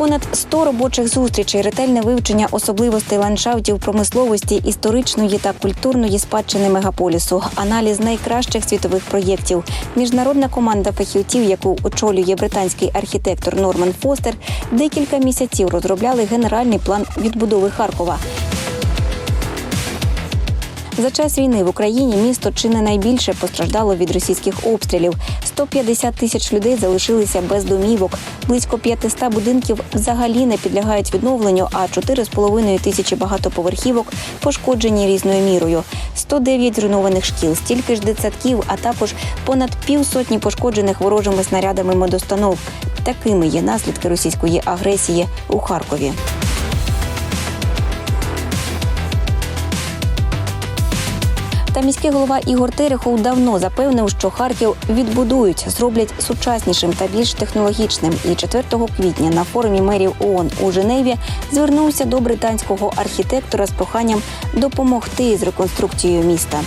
Понад 100 робочих зустрічей, ретельне вивчення особливостей ландшафтів промисловості, історичної та культурної спадщини мегаполісу, аналіз найкращих світових проєктів. Міжнародна команда фахівців, яку очолює британський архітектор Норман Фостер, декілька місяців розробляли генеральний план відбудови Харкова. За час війни в Україні місто чи не найбільше постраждало від російських обстрілів. 150 тисяч людей залишилися без домівок. Близько 500 будинків взагалі не підлягають відновленню, а 4,5 тисячі багатоповерхівок пошкоджені різною мірою. 109 зруйнованих шкіл, стільки ж дитсадків, а також понад півсотні пошкоджених ворожими снарядами медостанов. Такими є наслідки російської агресії у Харкові. Та міський голова Ігор Терехов давно запевнив, що Харків відбудують, зроблять сучаснішим та більш технологічним. І 4 квітня на форумі мерів ООН у Женеві звернувся до британського архітектора з проханням допомогти з реконструкцією міста.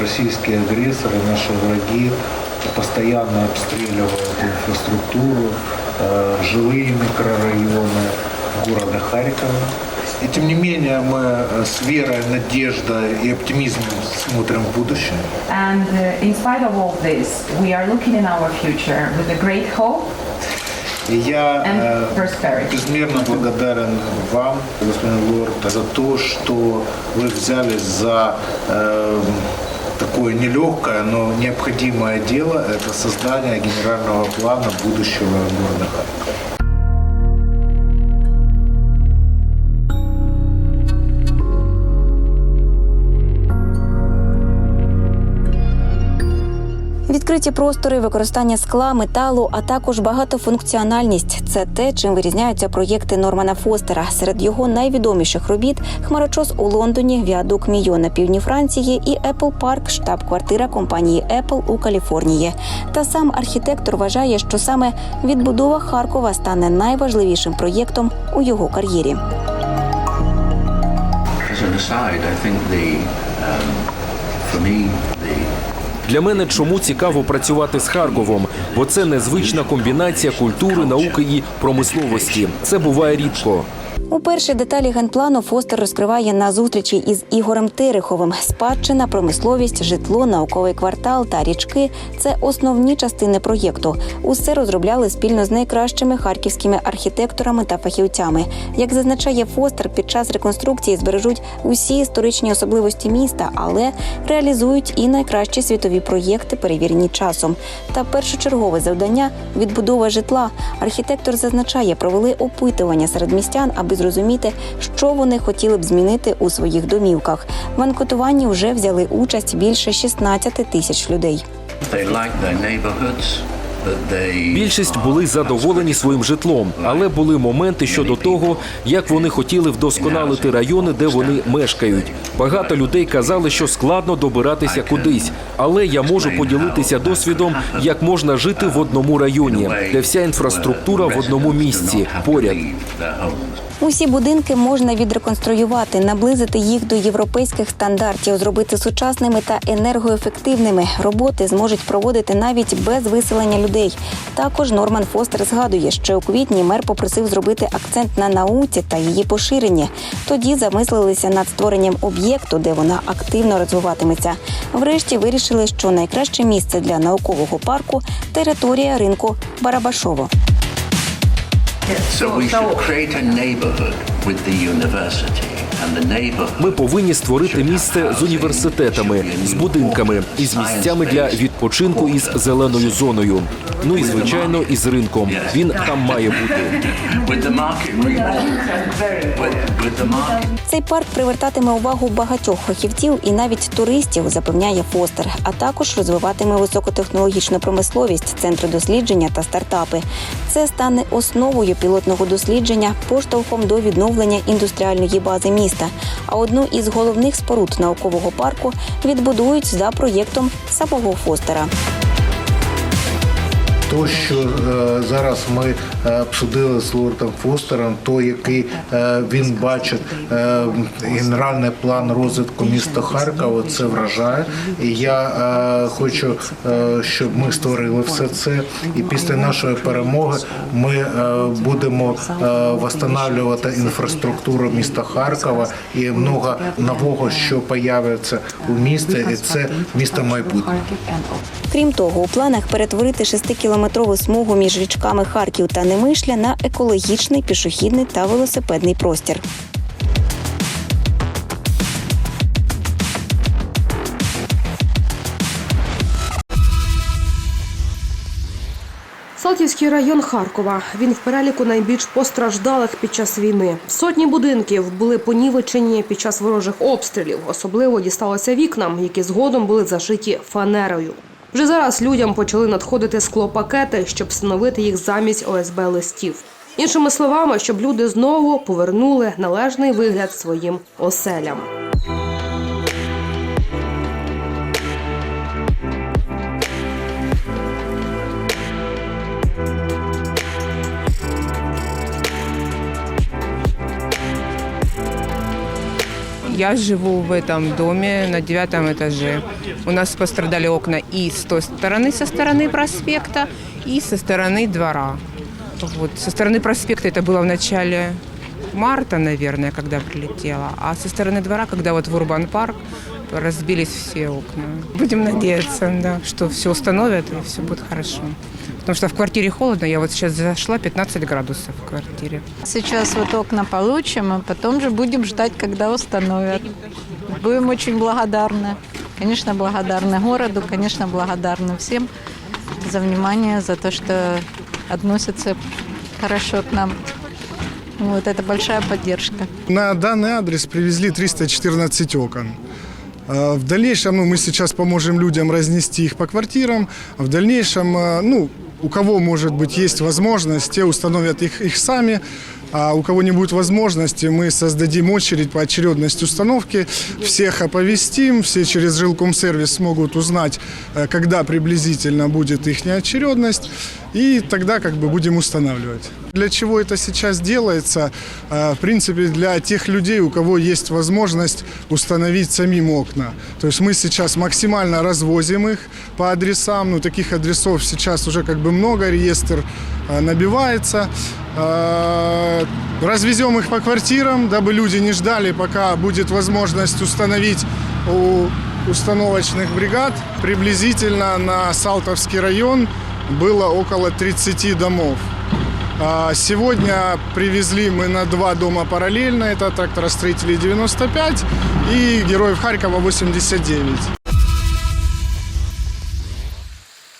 Российские агрессоры, наши враги постоянно обстреливают инфраструктуру, э, жилые микрорайоны города Харькова. И тем не менее мы э, с верой, надеждой и оптимизмом смотрим в будущее. And uh, in spite of all this, we are looking in our future with a great hope И я э, безмерно благодарен вам, господин Лорд, за то, что вы взялись за э, такое нелегкое, но необходимое дело – это создание генерального плана будущего города Харькова. Відкриті простори, використання скла, металу, а також багатофункціональність це те, чим вирізняються проєкти Нормана Фостера. Серед його найвідоміших робіт хмарочос у Лондоні, віадук Мійо на півдні Франції і Apple Park, штаб-квартира компанії Apple у Каліфорнії. Та сам архітектор вважає, що саме відбудова Харкова стане найважливішим проєктом у його кар'єрі. As um, for me, Для мене чому цікаво працювати з Харковом, бо це незвична комбінація культури, науки і промисловості. Це буває рідко. У першій деталі генплану Фостер розкриває на зустрічі із Ігорем Тереховим. Спадщина, промисловість, житло, науковий квартал та річки це основні частини проєкту. Усе розробляли спільно з найкращими харківськими архітекторами та фахівцями. Як зазначає Фостер, під час реконструкції збережуть усі історичні особливості міста, але реалізують і найкращі світові проєкти, перевірені часом. Та першочергове завдання відбудова житла. Архітектор зазначає, провели опитування серед містян, аби зрозуміти, що вони хотіли б змінити у своїх домівках. В анкетуванні вже взяли участь більше 16 тисяч людей. Більшість були задоволені своїм житлом, але були моменти щодо того, як вони хотіли вдосконалити райони, де вони мешкають. Багато людей казали, що складно добиратися кудись, але я можу поділитися досвідом, як можна жити в одному районі, де вся інфраструктура в одному місці поряд. Усі будинки можна відреконструювати, наблизити їх до європейських стандартів, зробити сучасними та енергоефективними. Роботи зможуть проводити навіть без виселення людей. Також Норман Фостер згадує, що у квітні мер попросив зробити акцент на науці та її поширенні. Тоді замислилися над створенням об'єкту, де вона активно розвиватиметься. Врешті вирішили, що найкраще місце для наукового парку територія ринку Барабашово. So we should create a neighborhood with the university. Ми повинні створити місце з університетами, з будинками і з місцями для відпочинку із зеленою зоною. Ну і звичайно, із ринком. Він там має бути. Цей парк привертатиме увагу багатьох фахівців і навіть туристів, запевняє Фостер, а також розвиватиме високотехнологічну промисловість, центри дослідження та стартапи. Це стане основою пілотного дослідження, поштовхом до відновлення індустріальної бази міста. А одну із головних споруд наукового парку відбудують за проєктом самого Фостера. То, що е, зараз ми е, обсудили з лордом Фостером, то який е, він бачить генеральний план розвитку міста Харкова, це вражає. І я хочу, щоб ми створили все це. І після нашої перемоги ми будемо восстанавливати інфраструктуру міста Харкова і много нового, що появиться у місті, і це місто майбутнього. Крім того, у планах перетворити шестикілометрову смугу між річками Харків та Немишля на екологічний пішохідний та велосипедний простір. Салтівський район Харкова. Він в переліку найбільш постраждалих під час війни. Сотні будинків були понівечені під час ворожих обстрілів. Особливо дісталося вікнам, які згодом були зашиті фанерою. Вже зараз людям почали надходити склопакети, щоб встановити їх замість ОСБ листів. Іншими словами, щоб люди знову повернули належний вигляд своїм оселям. Я живу в этом доме на девятом этаже. У нас пострадали окна и с той стороны, со стороны проспекта, и со стороны двора. Вот. Со стороны проспекта это было в начале марта, наверное, когда прилетело. А со стороны двора, когда вот в Урбан парк, разбились все окна. Будем надеяться, да, что все установят и все будет хорошо. Потому что в квартире холодно. Я вот сейчас зашла, 15 градусов в квартире. Сейчас вот окна получим, а потом же будем ждать, когда установят. Будем очень благодарны. Конечно, благодарны городу, конечно, благодарны всем за внимание, за то, что относятся хорошо к нам. Вот, это большая поддержка. На данный адрес привезли 314 окон. А В дальнейшем ну, мы сейчас поможем людям разнести их по квартирам. В дальнейшем, ну, у кого, может быть, есть возможность, те установят их, их сами. А у кого не будет возможности, мы создадим очередь по очередности установки. Всех оповестим, все через жилкомсервис смогут узнать, э, когда приблизительно будет их очередность. И тогда как бы будем устанавливать. Для чего это сейчас делается? Э, В принципе, для тех людей, у кого есть возможность установить самим окна. То есть мы сейчас максимально развозим их по адресам. Ну, таких адресов сейчас уже как бы много, реестр э, набивается. Э, Развезем их по квартирам, дабы люди не ждали, пока будет возможность установить у установочных бригад. Приблизительно на Салтовский район было около 30 домов. А Сегодня привезли мы на два дома параллельно. Это тракторостроителей 95 и Героев Харькова 89.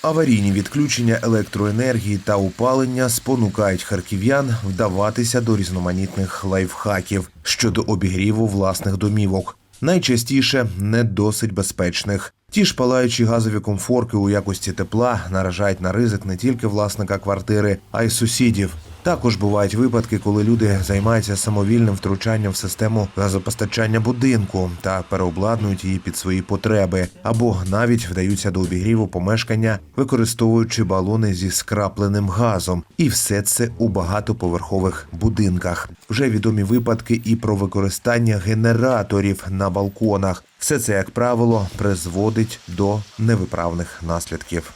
Аварійні відключення електроенергії та опалення спонукають харків'ян вдаватися до різноманітних лайфхаків щодо обігріву власних домівок. Найчастіше не досить безпечних. Ті ж палаючі газові комфорки у якості тепла наражають на ризик не тільки власника квартири, а й сусідів. Також бувають випадки, коли люди займаються самовільним втручанням в систему газопостачання будинку та переобладнують її під свої потреби, або навіть вдаються до обігріву помешкання, використовуючи балони зі скрапленим газом, і все це у багатоповерхових будинках. Вже відомі випадки і про використання генераторів на балконах. Все це, як правило, призводить до невиправних наслідків.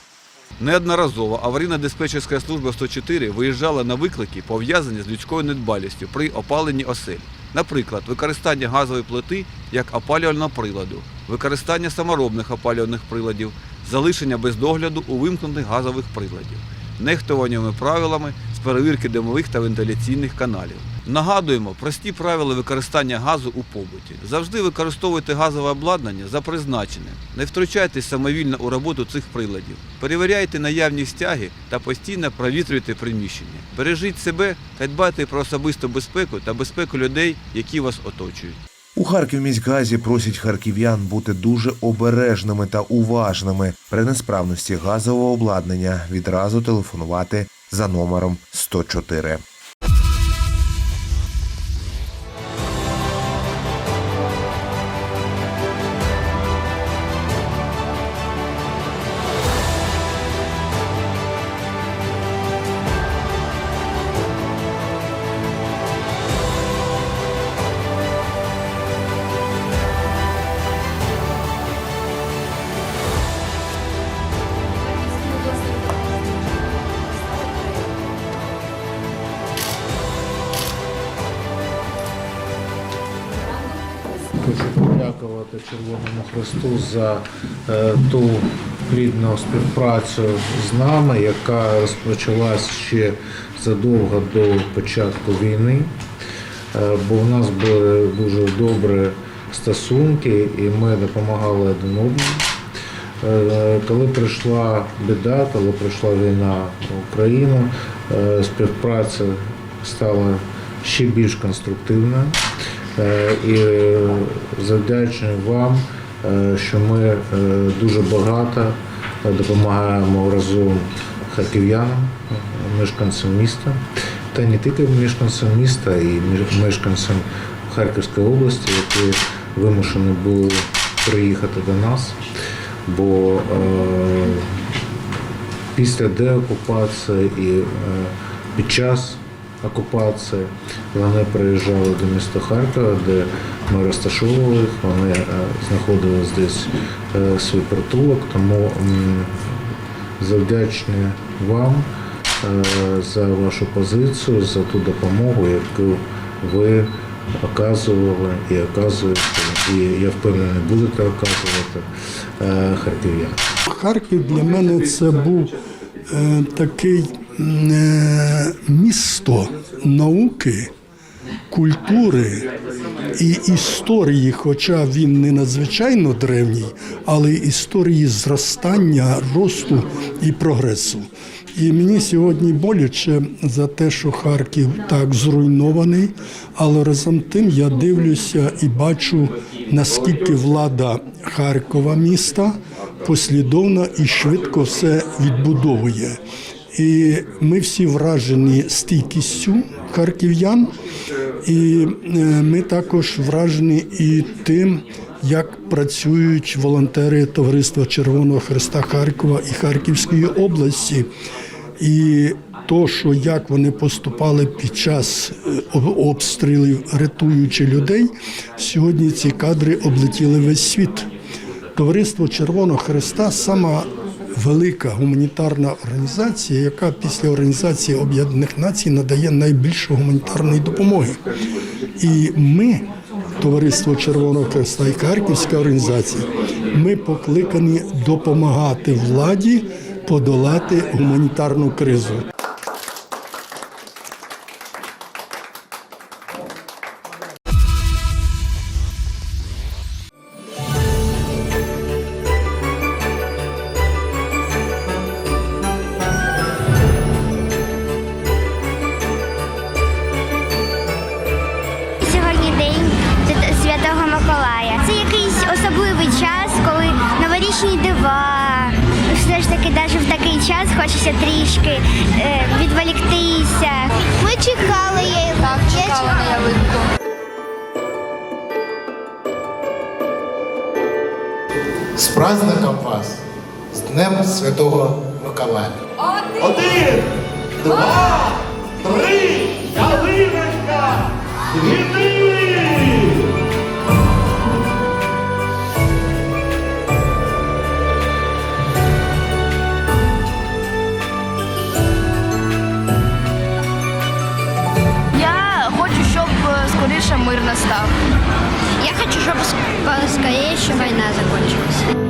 Неодноразово аварійно-диспетчерська служба 104 виїжджала на виклики, пов'язані з людською недбалістю при опаленні осель. Наприклад, використання газової плити як опалювального приладу, використання саморобних опалювальних приладів, залишення без догляду увімкнених газових приладів, нехтуваннями правилами з перевірки димових та вентиляційних каналів. Нагадуємо прості правила використання газу у побуті. Завжди використовуйте газове обладнання за призначенням. Не втручайтесь самовільно у роботу цих приладів. Перевіряйте наявність стяги та постійно провітрюйте приміщення. Бережіть себе та дбайте про особисту безпеку та безпеку людей, які вас оточують. У Харківміськгазі просять харків'ян бути дуже обережними та уважними при несправності газового обладнання. Відразу телефонувати за номером 104. Подякувати Червоному Христу за е, ту плідну співпрацю з нами, яка розпочалась ще задовго до початку війни. Е, бо в нас були дуже добрі стосунки, і ми допомагали один одному. Е, Коли прийшла біда, коли прийшла війна в Україну, співпраця стала ще більш конструктивною. Е, І е, завдячую вам, е, що ми дуже багато допомагаємо разом харків'янам, мешканцям міста, та не тільки мешканцям міста, і мешканцям Харківської області, які вимушені були приїхати до нас. Бо після деокупації і під час окупації. Вони приїжджали до міста Харкова, де ми розташовували їх, вони е, знаходили здесь е, свій притулок, тому завдячні вам е, за вашу позицію, за ту допомогу, яку ви оказували і оказуєте, і я впевнений, будете оказувати харків'ян. Харків для мене це був такий місто науки, культури і історії, хоча він не надзвичайно древній, але історії зростання, росту і прогресу. І мені сьогодні боляче за те, що Харків так зруйнований, але разом тим я дивлюся і бачу, наскільки влада Харкова міста послідовно і швидко все відбудовує. І ми всі вражені стійкістю харків'ян, і е, ми також вражені і тим, як працюють волонтери Товариства Червоного Христа Харкова і Харківської області. І то, що як вони поступали під час е, обстрілів, рятуючи людей, сьогодні ці кадри облетіли весь світ. Товариство Червоного Христа сама велика гуманітарна організація, яка після Організації Об'єднаних Націй надає найбільше гуманітарної допомоги. І ми, Товариство Червоного Христа і Харківська організація, ми покликані допомагати владі подолати гуманітарну кризу. З праздником вас, з Днем Святого Миколая. Один, два, три, ялиночка, світи! Хочу, щоб еще война закінчилась.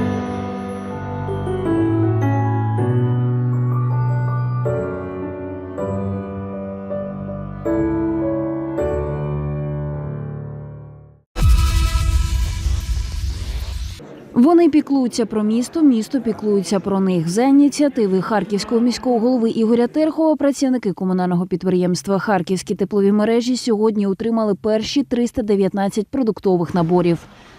Вони піклуються про місто, місто піклується про них. За ініціативи харківського міського голови Ігоря Терхова працівники комунального підприємства Харківські теплові мережі сьогодні отримали перші 319 продуктових наборів.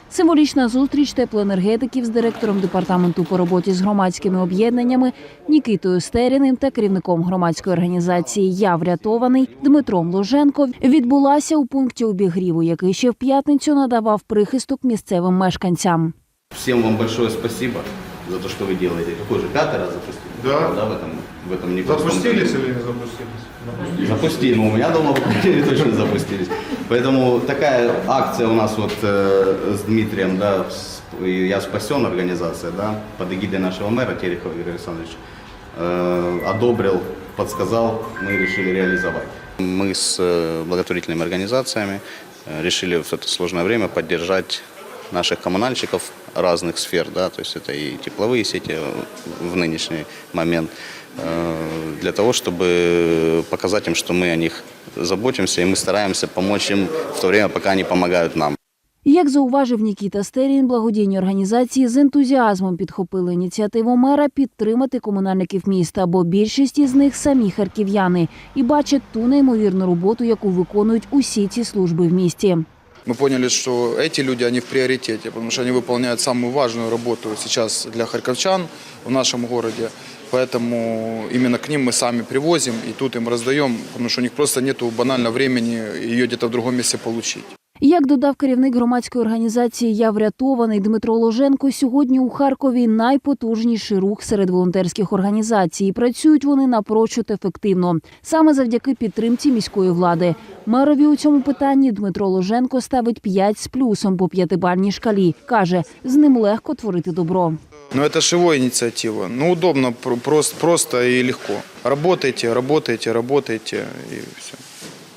Символічна зустріч теплоенергетиків з директором департаменту по роботі з громадськими об'єднаннями Нікитою Стеріним та керівником громадської організації Я врятований Дмитром Ложенко відбулася у пункті обігріву, який ще в п'ятницю надавав прихисток місцевим мешканцям. Всем вам большое спасибо за то, что вы делаете. Какой же пятый раз запустили? Да. Да, в этом, в этом непростом Запустились или не запустились? Запустили. Ну, у меня дома, точно запустились. Поэтому такая акция у нас вот э, с Дмитрием, да, «Я спасен» организация, да, под эгидой нашего мэра Терехова Игоря Александровича, э, одобрил, подсказал, мы решили реализовать. Мы с э, благотворительными организациями э, решили в это сложное время поддержать наших коммунальщиков разных сфер, да, то есть это и тепловые сети в нынешний момент, э, для того, чтобы показать им, что мы о них заботимся, и мы стараемся помочь им в то время, пока они помогают нам. Як зауважив Нікіта Стерін, благодійні організації з ентузіазмом підхопили ініціативу мера підтримати комунальників міста, бо більшість із них самі харків'яни і бачать ту неймовірну роботу, яку виконують усі ці служби в місті. Мы поняли, что эти люди, они в приоритете, потому что они выполняют самую важную работу сейчас для харьковчан в нашем городе. Поэтому именно к ним мы сами привозим и тут им раздаем, потому что у них просто нет банально времени ее где-то в другом месте получить. Як додав керівник громадської організації Я врятований Дмитро Ложенко, сьогодні у Харкові найпотужніший рух серед волонтерських організацій. Працюють вони напрочуд ефективно, саме завдяки підтримці міської влади. Мерові у цьому питанні Дмитро Ложенко ставить 5 з плюсом по п'ятибальній шкалі. каже, з ним легко творити добро. Но это же его. Ну, удобно, про- просто, просто и легко. Работайте, работайте, работайте и все.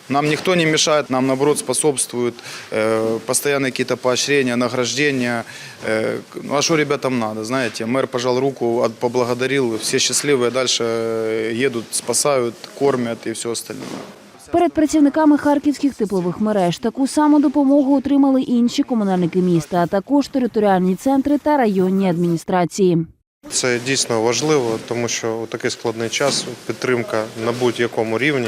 Нам никто не мешает, нам наоборот способствует э, постоянные какие-то поощрения, награждения. Э, ну а что ребятам надо, знаете? Мэр пожал руку, от- поблагодарил, все счастливые, дальше э, едут, спасают, кормят и все остальное. Перед працівниками харківських теплових мереж таку саму допомогу отримали інші комунальники міста, а також територіальні центри та районні адміністрації. Це дійсно важливо, тому що у такий складний час підтримка на будь-якому рівні,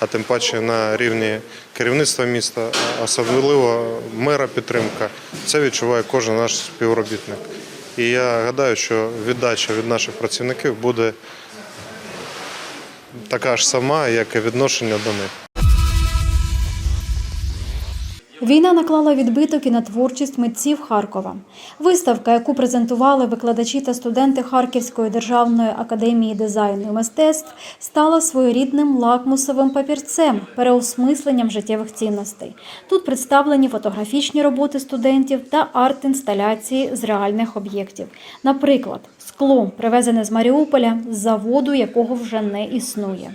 а тим паче на рівні керівництва міста, особливо мера підтримка. Це відчуває кожен наш співробітник. І я гадаю, що віддача від наших працівників буде така ж сама, як і відношення до них. Війна наклала відбиток і на творчість митців Харкова. Виставка, яку презентували викладачі та студенти Харківської державної академії дизайну і мистецтв, стала своєрідним лакмусовим папірцем, переосмисленням життєвих цінностей. Тут представлені фотографічні роботи студентів та арт-інсталяції з реальних об'єктів. Наприклад, скло, привезене з Маріуполя, з заводу, якого вже не існує.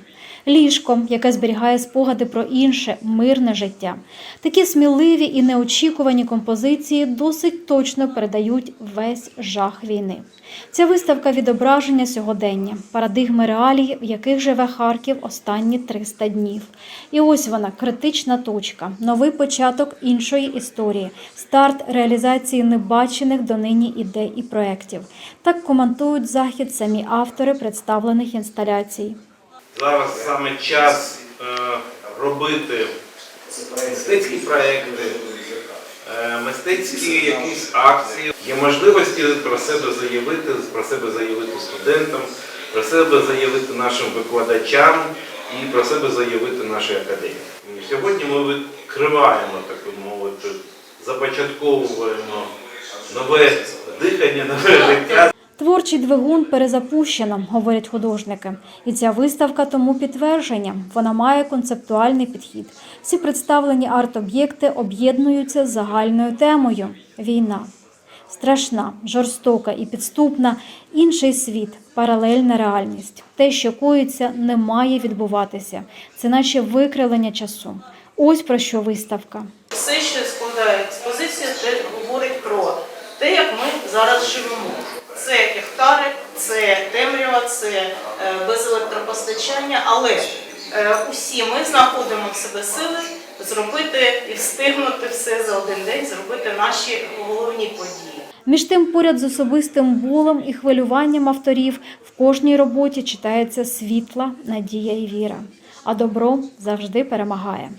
Ліжко, яке зберігає спогади про інше мирне життя. Такі сміливі і неочікувані композиції досить точно передають весь жах війни. Ця виставка відображення сьогодення, парадигми реалій, в яких живе Харків останні 300 днів. І ось вона критична точка, новий початок іншої історії, старт реалізації небачених донині ідей і проєктів. Так коментують захід самі автори представлених інсталяцій. Зараз саме час е, робити мистецькі проекти, е, мистецькі якісь акції. Є можливості про себе заявити, про себе заявити студентам, про себе заявити нашим викладачам і про себе заявити нашій академії. Сьогодні ми відкриваємо, так би мовити, започатковуємо нове дихання, нове життя. Творчий двигун перезапущено, говорять художники. І ця виставка тому підтвердження. Вона має концептуальний підхід. Всі представлені арт-об'єкти об'єднуються з загальною темою війна. Страшна, жорстока і підступна, інший світ, паралельна реальність. Те, що коїться, не має відбуватися. Це наче викривлення часу. Ось про що виставка. Все, що складає експозиція, говорить про те, як ми зараз живемо. Це гектари, це темрява, це е, без електропостачання, але е, усі ми знаходимо в себе сили зробити і встигнути все за один день, зробити наші головні події. Між тим, поряд з особистим болем і хвилюванням авторів в кожній роботі читається світла, надія і віра. А добро завжди перемагає.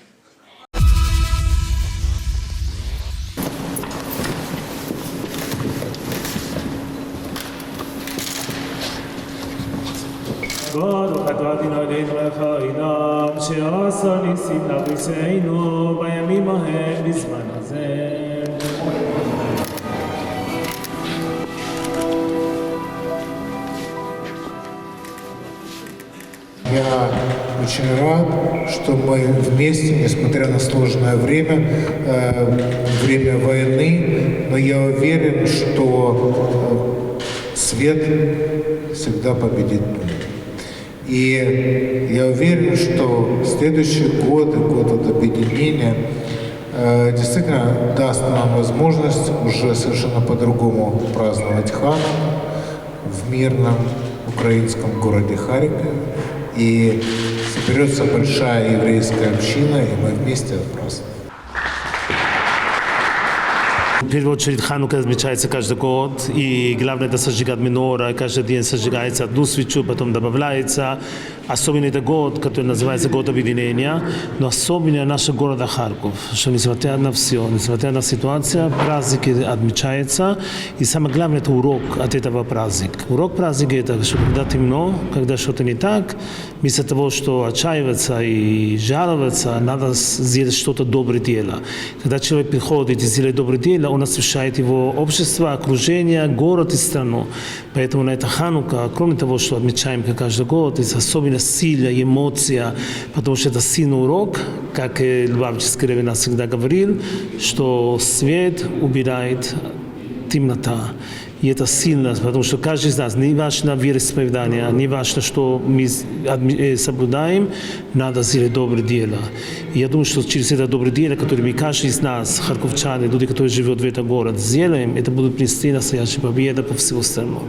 ברוך אתה אדוני אלוהינו מלך העולם שעשה ניסים לאביסנו בימים ההם בזמן הזה. Я очень рад, что мы вместе, несмотря на сложное время, э, время войны, но я уверен, что э, свет всегда победит тьму. И я уверен, что следующий год, и год от объединения, э, действительно даст нам возможность уже совершенно по-другому праздновать Хануку в мирном украинском городе Харькове. И соберется большая еврейская община, и мы вместе отпразднуем. В первую очередь Ханука отмечается каждый год, и главное это сожигать минора, каждый день сожигается одну свечу, потом добавляется. Особенно это год, который называется год объединения, но особенно наш город Харьков, что несмотря на все, несмотря на ситуацию, праздники отмечаются, и самое главное это урок от этого праздника. Урок праздника это, что когда темно, когда что-то не так, вместо того, что отчаиваться и жаловаться, надо сделать что-то доброе дело. Когда человек приходит и делает доброе дело, он освещает его общество, окружение, город и страну. Поэтому на это Ханука, кроме того, что отмечаем как каждый год, это особенно сила, эмоция, потому что это сильный урок, как э, Львовический раввин всегда говорил, что свет убирает темнота. И это сильно, потому что каждый из нас, не важно вероисповедание, не важно, что мы адми- э, соблюдаем, надо сделать доброе дело. И я думаю, что через это доброе дело, которое мы, каждый из нас, харьковчане, люди, которые живут в этом городе, сделаем, это будет принести настоящая победа по всему страну.